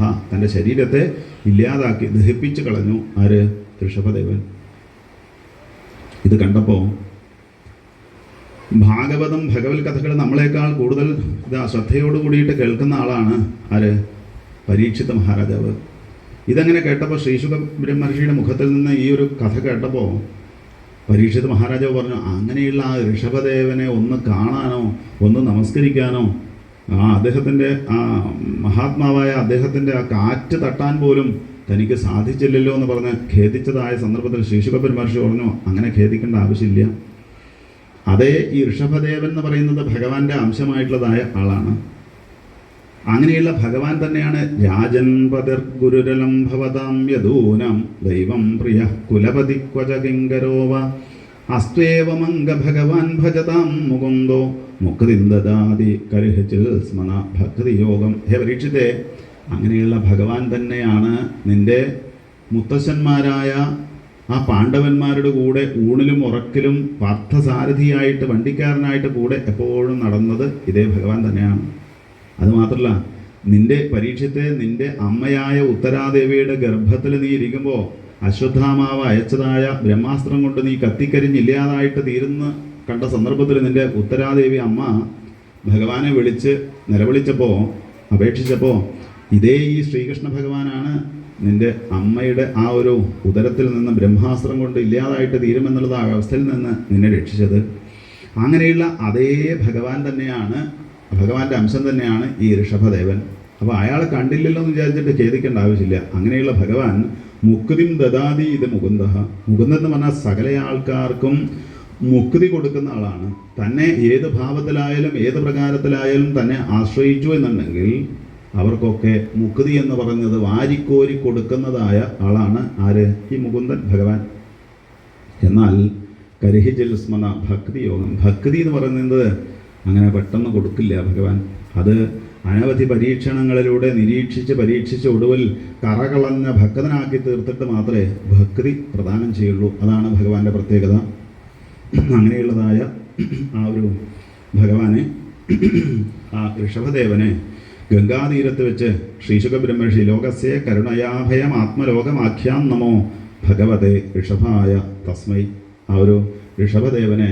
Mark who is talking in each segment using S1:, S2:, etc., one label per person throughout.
S1: ദഹതാഹ തന്റെ ശരീരത്തെ ഇല്ലാതാക്കി ദഹിപ്പിച്ച് കളഞ്ഞു. ആര്? ഋഷഭദേവൻ. ഇത് കണ്ടപ്പോൾ ഭാഗവതം ഭഗവത് കഥകൾ നമ്മളെക്കാൾ കൂടുതൽ ഇതാ ശ്രദ്ധയോട് കൂടിയിട്ട് കേൾക്കുന്ന ആളാണ് ആര്? പരീക്ഷിത മഹാരാജാവ്. ഇതങ്ങനെ കേട്ടപ്പോൾ ശ്രീശുഖ ബ്രഹ്മർഷിയുടെ മുഖത്തിൽ നിന്ന് ഈ ഒരു കഥ കേട്ടപ്പോൾ പരീക്ഷിത മഹാരാജാവ് പറഞ്ഞു അങ്ങനെയുള്ള ആ ഋഷഭദേവനെ ഒന്ന് കാണാനോ ഒന്ന് നമസ്കരിക്കാനോ ആ അദ്ദേഹത്തിന്റെ ആ മഹാത്മാവായ അദ്ദേഹത്തിന്റെ ആ കാറ്റ് തട്ടാൻ പോലും തനിക്ക് സാധിച്ചില്ലല്ലോ എന്ന് പറഞ്ഞ് ഖേദിച്ചതായ സന്ദർഭത്തിൽ ശേഷിപ്പ പെരുമാർഷി പറഞ്ഞു അങ്ങനെ ഖേദിക്കേണ്ട ആവശ്യമില്ല. അതേ ഈ ഋഷഭദേവൻ എന്ന് പറയുന്നത് ഭഗവാന്റെ അംശമായിട്ടുള്ളതായ ആളാണ്. അങ്ങനെയുള്ള ഭഗവാൻ തന്നെയാണ് രാജൻ പതിർ ഗുരുരലം ഭവതാം യദൂനം ദൈവം പ്രിയ കുലപതി ക്വച കിങ്കരോവ അസ്ത്വേവമംഗ ഭഗവാൻ ഭജതാം മുകുന്ദോ മുക്തിന്ദദാതി കരുഹിച്ചിൽ സ്മന ഭക്തിയോഗം. ഹേ പരീക്ഷിത്തെ അങ്ങനെയുള്ള ഭഗവാൻ തന്നെയാണ് നിന്റെ മുത്തശ്ശന്മാരായ ആ പാണ്ഡവന്മാരുടെ കൂടെ ഊണിലും ഉറക്കിലും പാർത്ഥസാരഥിയായിട്ട് വണ്ടിക്കാരനായിട്ട് കൂടെ എപ്പോഴും നടന്നത് ഇതേ ഭഗവാൻ തന്നെയാണ്. അതുമാത്രമല്ല നിന്റെ പരീക്ഷത്തെ നിന്റെ അമ്മയായ ഉത്തരാദേവിയുടെ ഗർഭത്തിൽ നീ ഇരിക്കുമ്പോൾ അശ്വത്ഥാമാവ് അയച്ചതായ ബ്രഹ്മാസ്ത്രം കൊണ്ട് നീ കത്തിക്കരിഞ്ഞില്ലാതായിട്ട് തീരുന്ന കണ്ട സന്ദർഭത്തിൽ നിന്റെ ഉത്തരാദേവി അമ്മ ഭഗവാനെ വിളിച്ച് നിലവിളിച്ചപ്പോൾ അപേക്ഷിച്ചപ്പോൾ ഇതേ ഈ ശ്രീകൃഷ്ണ ഭഗവാനാണ് നിന്റെ അമ്മയുടെ ആ ഒരു ഉദരത്തിൽ നിന്ന് ബ്രഹ്മാസ്ത്രം കൊണ്ട് ഇല്ലാതായിട്ട് തീരുമെന്നുള്ള ആ അവസ്ഥയിൽ നിന്ന് നിന്നെ രക്ഷിച്ചത്. അങ്ങനെയുള്ള അതേ ഭഗവാൻ തന്നെയാണ് ഭഗവാന്റെ അംശം തന്നെയാണ് ഈ ഋഷഭദേവൻ. അപ്പോൾ അയാളെ കണ്ടില്ലല്ലോ എന്ന് വിചാരിച്ചിട്ട് ഖേദിക്കേണ്ട ആവശ്യമില്ല. അങ്ങനെയുള്ള ഭഗവാൻ മുക്തിം ദദാതി ഇത് മുകുന്ദ മുകുന്ദ എന്ന് പറഞ്ഞാൽ സകല ആൾക്കാർക്കും മുക്തി കൊടുക്കുന്ന ആളാണ്. തന്നെ ഏത് ഭാവത്തിലായാലും ഏത് പ്രകാരത്തിലായാലും തന്നെ ആശ്രയിച്ചു എന്നുണ്ടെങ്കിൽ അവർക്കൊക്കെ മുക്തി എന്ന് പറഞ്ഞത് വാരിക്കോരി കൊടുക്കുന്നതായ ആളാണ് ആര്? ഈ മുകുന്ദൻ ഭഗവാൻ. എന്നാൽ കരിഹിജൽ സ്മന ഭക്തി യോഗം ഭക്തി എന്ന് പറയുന്നത് അങ്ങനെ പെട്ടെന്ന് കൊടുക്കില്ല ഭഗവാൻ. അത് അനവധി പരീക്ഷണങ്ങളിലൂടെ നിരീക്ഷിച്ച് പരീക്ഷിച്ച് ഒടുവിൽ കറകളഞ്ഞ ഭക്തനാക്കി തീർത്തിട്ട് മാത്രമേ ഭക്തി പ്രദാനം ചെയ്യുള്ളൂ. അതാണ് ഭഗവാന്റെ പ്രത്യേകത. അങ്ങനെയുള്ളതായ ആ ഒരു ഭഗവാനെ ആ ഋഷഭദേവനെ ഗംഗാതീരത്ത് വെച്ച് ശ്രീശുഖ ബ്രഹ്മർഷി ലോകസ്യ കരുണയാഭയം ആത്മലോകമാഖ്യാം നമോ ഭഗവതേ ഋഷഭായ തസ്മൈ. ആ ഒരു ഋഷഭദേവനെ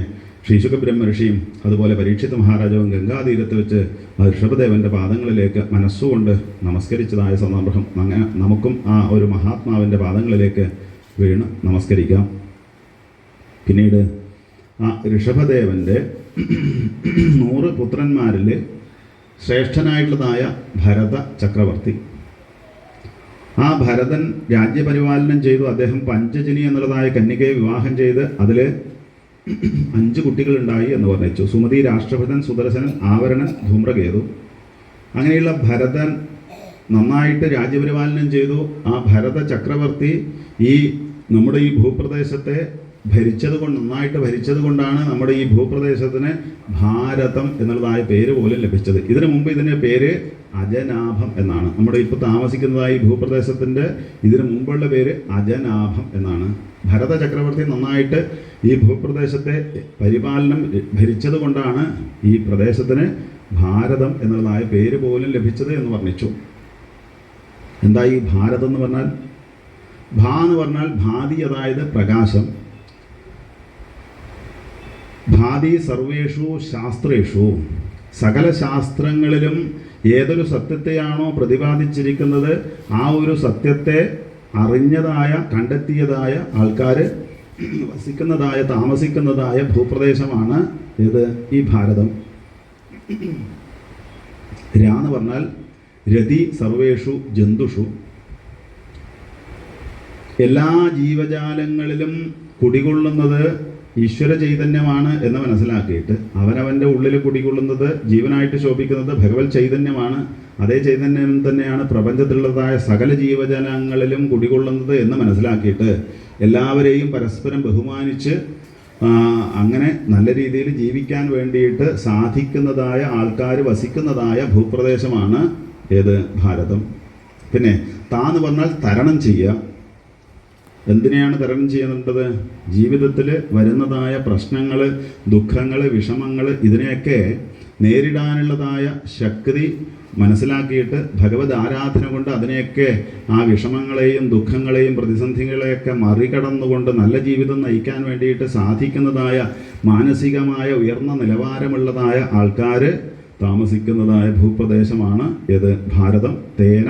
S1: ശ്രീശുഖ ബ്രഹ്മർഷിയും അതുപോലെ പരീക്ഷിത മഹാരാജാവും ഗംഗാതീരത്ത് വെച്ച് ഋഷഭദേവന്റെ പാദങ്ങളിലേക്ക് മനസ്സുകൊണ്ട് നമസ്കരിച്ചതായ സന്ദർഭം അങ്ങനെ നമുക്കും ആ ഒരു മഹാത്മാവിന്റെ പാദങ്ങളിലേക്ക് വീണ് നമസ്കരിക്കാം. പിന്നീട് ആ ഋഷഭദേവന്റെ നൂറ് പുത്രന്മാരിൽ ശ്രേഷ്ഠനായിട്ടുള്ളതായ ഭരത ചക്രവർത്തി. ആ ഭരതൻ രാജ്യപരിപാലനം ചെയ്തു. അദ്ദേഹം പഞ്ചജനി എന്നുള്ളതായ കന്യകയെ വിവാഹം ചെയ്ത് അതിൽ അഞ്ച് കുട്ടികളുണ്ടായി എന്ന് പറഞ്ഞു സുമതി രാഷ്ട്രഭരൻ സുദർശനൻ ആവരണൻ ധൂമ്രകേതു. അങ്ങനെയുള്ള ഭരതൻ നന്നായിട്ട് രാജ്യപരിപാലനം ചെയ്തു. ആ ഭരത ചക്രവർത്തി ഈ നമ്മുടെ ഈ ഭൂപ്രദേശത്തെ ഭരിച്ചത് കൊണ്ട് നന്നായിട്ട് ഭരിച്ചത് കൊണ്ടാണ് നമ്മുടെ ഈ ഭൂപ്രദേശത്തിന് ഭാരതം എന്നുള്ളതായ പേര് പോലും ലഭിച്ചത്. ഇതിനു മുമ്പ് ഇതിന്റെ പേര് അജനാഭം എന്നാണ്. നമ്മുടെ ഇപ്പോൾ താമസിക്കുന്നതായ ഈ ഭൂപ്രദേശത്തിന്റെ ഇതിനു മുമ്പുള്ള പേര് അജനാഭം എന്നാണ്. ഭരത ചക്രവർത്തി നന്നായിട്ട് ഈ ഭൂപ്രദേശത്തെ പരിപാലനം ഭരിച്ചത് കൊണ്ടാണ് ഈ പ്രദേശത്തിന് ഭാരതം എന്നുള്ളതായ പേര് പോലും ലഭിച്ചത് എന്ന് വർണിച്ചു. എന്താ ഈ ഭാരതം എന്ന് പറഞ്ഞാൽ? ഭാ എന്ന് പറഞ്ഞാൽ ഭാതി അതായത് പ്രകാശം. ഭാതി സർവേഷു ശാസ്ത്രേഷു. സകല ശാസ്ത്രങ്ങളിലും ഏതൊരു സത്യത്തെയാണോ പ്രതിപാദിച്ചിരിക്കുന്നത് ആ ഒരു സത്യത്തെ അറിഞ്ഞതായ കണ്ടെത്തിയതായ ആൾക്കാർ വസിക്കുന്നതായ താമസിക്കുന്നതായ ഭൂപ്രദേശമാണ് ഇത് ഈ ഭാരതം. രാന്ന് പറഞ്ഞാൽ രതി സർവേഷു ജന്തുഷു. എല്ലാ ജീവജാലങ്ങളിലും കുടികൊള്ളുന്നത് ഈശ്വര ചൈതന്യമാണ് എന്ന് മനസ്സിലാക്കിയിട്ട് അവനവന്റെ ഉള്ളിൽ കുടികൊള്ളുന്നത് ജീവനായിട്ട് ശോഭിക്കുന്നത് ഭഗവത് ചൈതന്യമാണ്. അതേ ചൈതന്യം തന്നെയാണ് പ്രപഞ്ചത്തിലുള്ളതായ സകല ജീവജാലങ്ങളിലും കുടികൊള്ളുന്നത് എന്ന് മനസ്സിലാക്കിയിട്ട് എല്ലാവരെയും പരസ്പരം ബഹുമാനിച്ച് അങ്ങനെ നല്ല രീതിയിൽ ജീവിക്കാൻ വേണ്ടിയിട്ട് സാധിക്കുന്നതായ ആൾക്കാർ വസിക്കുന്നതായ ഭൂപ്രദേശമാണ് ഏത്? ഭാരതം. പിന്നെ താന്ന് പറഞ്ഞാൽ തരണം ചെയ്യുക. എന്തിനെയാണ് തരണം ചെയ്യുന്നുണ്ടത് ജീവിതത്തിൽ വരുന്നതായ പ്രശ്നങ്ങൾ ദുഃഖങ്ങൾ വിഷമങ്ങൾ ഇതിനെയൊക്കെ നേരിടാനുള്ളതായ ശക്തി മനസ്സിലാക്കിയിട്ട് ഭഗവത് ആരാധന കൊണ്ട് അതിനെയൊക്കെ ആ വിഷമങ്ങളെയും ദുഃഖങ്ങളെയും പ്രതിസന്ധികളെയൊക്കെ മറികടന്നുകൊണ്ട് നല്ല ജീവിതം നയിക്കാൻ വേണ്ടിയിട്ട് സാധിക്കുന്നതായ മാനസികമായ ഉയർന്ന നിലവാരമുള്ളതായ ആൾക്കാർ താമസിക്കുന്നതായ ഭൂപ്രദേശമാണ് ഇത്. ഭാരതം തേന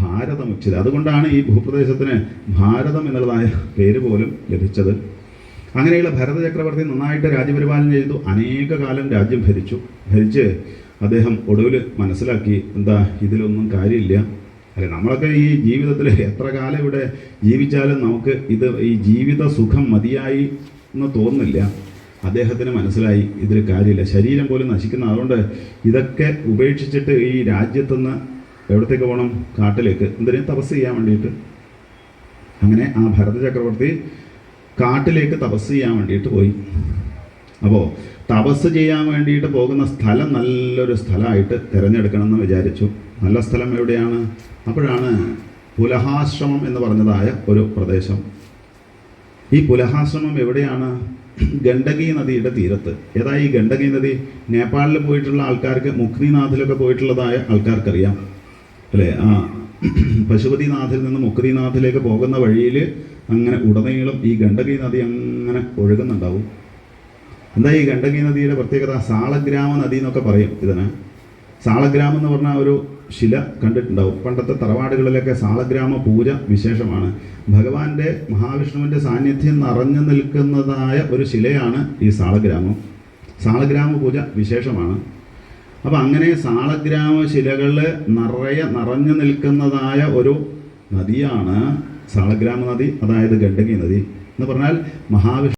S1: ഭാരതമുച്ചിത അതുകൊണ്ടാണ് ഈ ഭൂപ്രദേശത്തിന് ഭാരതം എന്നുള്ളതായ പേര് പോലും ലഭിച്ചത്. അങ്ങനെയുള്ള ഭരത ചക്രവർത്തി നന്നായിട്ട് രാജ്യപരിപാലനം ചെയ്തു. അനേക കാലം രാജ്യം ഭരിച്ചു. ഭരിച്ച് അദ്ദേഹം ഒടുവിൽ മനസ്സിലാക്കി എന്താ ഇതിലൊന്നും കാര്യമില്ല. അല്ലെ നമ്മളൊക്കെ ഈ ജീവിതത്തിൽ എത്ര കാലം ഇവിടെ ജീവിച്ചാലും നമുക്ക് ഇത് ഈ ജീവിത സുഖം മതിയായി എന്ന് തോന്നുന്നില്ല. അദ്ദേഹത്തിന് മനസ്സിലായി ഇതിൽ കാര്യമില്ല. ശരീരം പോലും നശിക്കുന്ന. അതുകൊണ്ട് ഇതൊക്കെ ഉപേക്ഷിച്ചിട്ട് ഈ രാജ്യത്തുനിന്ന് എവിടത്തേക്ക് പോകണം കാട്ടിലേക്ക്. എന്തിനു തപസ് ചെയ്യാൻ വേണ്ടിയിട്ട്. അങ്ങനെ ആ ഭരത ചക്രവർത്തി കാട്ടിലേക്ക് തപസ് ചെയ്യാൻ വേണ്ടിയിട്ട് പോയി. അപ്പോൾ തപസ് ചെയ്യാൻ വേണ്ടിയിട്ട് പോകുന്ന സ്ഥലം നല്ലൊരു സ്ഥലമായിട്ട് തിരഞ്ഞെടുക്കണം എന്ന് വിചാരിച്ചു. നല്ല സ്ഥലം എവിടെയാണ്? അപ്പോഴാണ് പുലഹാശ്രമം എന്ന് പറഞ്ഞതായ ഒരു പ്രദേശം. ഈ പുലഹാശ്രമം എവിടെയാണ്? ഗണ്ഡകി നദിയുടെ തീരത്ത്. ഏതാ ഈ ഗണ്ഡകി നദി? നേപ്പാളിൽ പോയിട്ടുള്ള ആൾക്കാർക്ക് മുക്തിനാഥിലൊക്കെ പോയിട്ടുള്ളതായ ആൾക്കാർക്കറിയാം. അല്ലേ? ആ. പശുപതിനാഥിൽ നിന്ന് മുക്തിനാഥിലേക്ക് പോകുന്ന വഴിയിൽ അങ്ങനെ ഉടനീളം ഈ ഗണ്ഡകി നദി അങ്ങനെ ഒഴുകുന്നുണ്ടാവും. എന്താ ഈ ഗണ്ഡകി നദിയുടെ പ്രത്യേകത? സാളഗ്രാമ നദി എന്നൊക്കെ പറയും ഇതിന്. സാളഗ്രാമം എന്ന് പറഞ്ഞാൽ ഒരു ശില കണ്ടിട്ടുണ്ടാവും. പണ്ടത്തെ തറവാടുകളിലൊക്കെ സാളഗ്രാമ പൂജ വിശേഷമാണ്. ഭഗവാന്റെ മഹാവിഷ്ണുവിന്റെ സാന്നിധ്യം നിറഞ്ഞു നിൽക്കുന്നതായ ഒരു ശിലയാണ് ഈ സാളഗ്രാമം. സാളഗ്രാമ പൂജ വിശേഷമാണ്. അപ്പം അങ്ങനെ സാളഗ്രാമ ശിലകൾ നിറയെ നിറഞ്ഞു നിൽക്കുന്നതായ ഒരു നദിയാണ് സാളഗ്രാമ നദി അതായത് ഗണ്ഡകി നദി എന്ന് പറഞ്ഞാൽ മഹാവിഷ്ണു